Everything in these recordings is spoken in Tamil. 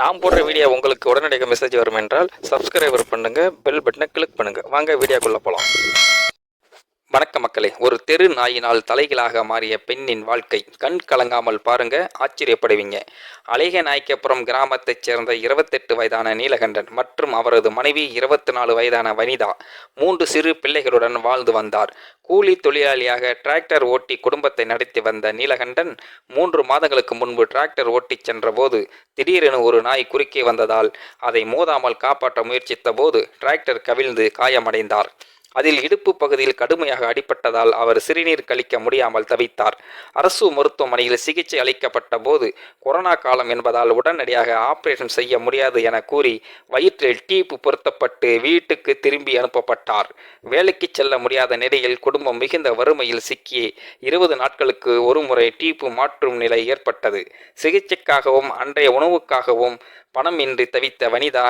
நான் போடுற வீடியோ உங்களுக்கு உடனடியாக மெசேஜ் வரும் என்றால் சப்ஸ்கிரைபர் பண்ணுங்கள் பெல் பட்டனை கிளிக் பண்ணுங்கள் வாங்க வீடியோக்குள்ளே போகலாம் வணக்க மக்களே ஒரு தெரு நாயினால் தலைகளாக மாறிய பெண்ணின் வாழ்க்கை. கண் கலங்காமல் பாருங்க ஆச்சரியப்படுவீங்க. அழக நாய்க்கப்புறம் கிராமத்தைச் சேர்ந்த இருபத்தெட்டு வயதான நீலகண்டன் மற்றும் அவரது மனைவி இருபத்தி நாலு வயதான வனிதா மூன்று சிறு பிள்ளைகளுடன் வாழ்ந்து வந்தார். கூலி தொழிலாளியாக டிராக்டர் ஓட்டி குடும்பத்தை நடத்தி வந்த நீலகண்டன் மூன்று மாதங்களுக்கு முன்பு டிராக்டர் ஓட்டிச் சென்றபோது திடீரென ஒரு நாய் குறுக்கே வந்ததால் அதை மோதாமல் காப்பாற்ற முயற்சித்த போது டிராக்டர் கவிழ்ந்து காயமடைந்தார். அதில் இடுப்பு பகுதியில் கடுமையாக அடிபட்டதால் அவர் சிறுநீர் கழிக்க முடியாமல் தவித்தார். அரசு மருத்துவமனையில் சிகிச்சை அளிக்கப்பட்ட போது கொரோனா காலம் என்பதால் உடனடியாக ஆபரேஷன் செய்ய முடியாது என கூறி வயிற்றில் டீப்பு பொருத்தப்பட்டு வீட்டுக்கு திரும்பி அனுப்பப்பட்டார். வேலைக்கு செல்ல முடியாத நிலையில் குடும்பம் மிகுந்த வறுமையில் சிக்கி இருபது நாட்களுக்கு ஒருமுறை டீப்பு மாற்றும் நிலை ஏற்பட்டது. சிகிச்சைக்காகவும் அன்றைய உணவுக்காகவும் பணம் இன்றி தவித்த வனிதா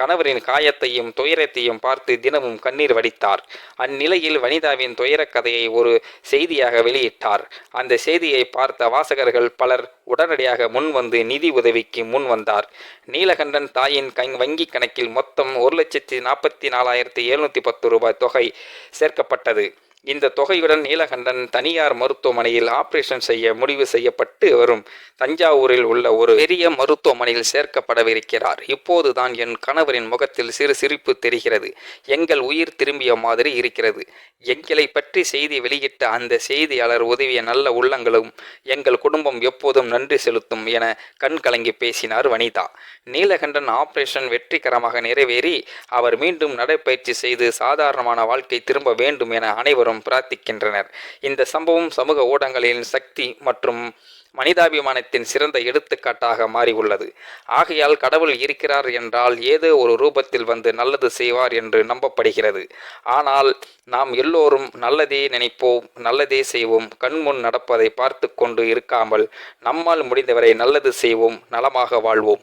கணவரின் காயத்தையும் துயரத்தையும் பார்த்து தினமும் கண்ணீர் வடித்தார். அந்நிலையில் வனிதாவின் துயரக் கதையை ஒரு செய்தியாக வெளியிட்டார். அந்த செய்தியை பார்த்த வாசகர்கள் பலர் உடனடியாக முன் வந்து நிதி உதவிக்கு முன் வந்தார். நீலகண்டன் தாயின் கண் வங்கி கணக்கில் மொத்தம் ஒரு லட்சத்தி நாற்பத்தி நாலாயிரத்தி எழுநூற்றி பத்து ரூபாய் தொகை சேர்க்கப்பட்டது. இந்த தொகையுடன் நீலகண்டன் தனியார் மருத்துவமனையில் ஆபரேஷன் செய்ய முடிவு செய்யப்பட்டு வரும். தஞ்சாவூரில் உள்ள ஒரு பெரிய மருத்துவமனையில் சேர்க்கப்படவிருக்கிறார். இப்போதுதான் என் கணவரின் முகத்தில் சிறு சிரிப்பு தெரிகிறது. எங்கள் உயிர் திரும்பிய மாதிரி இருக்கிறது. எங்களை பற்றி செய்தி வெளியிட்ட அந்த செய்தியாளர் உதவிய நல்ல உள்ளங்களும் எங்கள் குடும்பம் எப்போதும் நன்றி செலுத்தும் என கண் கலங்கி பேசினார் வனிதா. நீலகண்டன் ஆபரேஷன் வெற்றிகரமாக நிறைவேறி அவர் மீண்டும் நடைப்பயிற்சி செய்து சாதாரணமான வாழ்க்கை திரும்ப வேண்டும் என அனைவரும் பிரார்த்திக்கின்றனர். இந்த சம்பவம் சமூக ஊடகங்களின் சக்தி மற்றும் மனிதாபிமானத்தின் சிறந்த எடுத்துக்காட்டாக மாறியுள்ளது. ஆகையால் கடவுள் இருக்கிறார் என்றால் ஏதோ ஒரு ரூபத்தில் வந்து நல்லது செய்வார் என்று நம்பப்படுகிறது. ஆனால் நாம் எல்லோரும் நல்லதே நினைப்போம் நல்லதே செய்வோம் கண்முன் நடப்பதை பார்த்து கொண்டு இருக்காமல் நம்மால் முடிந்தவரை நல்லது செய்வோம் நலமாக வாழ்வோம்.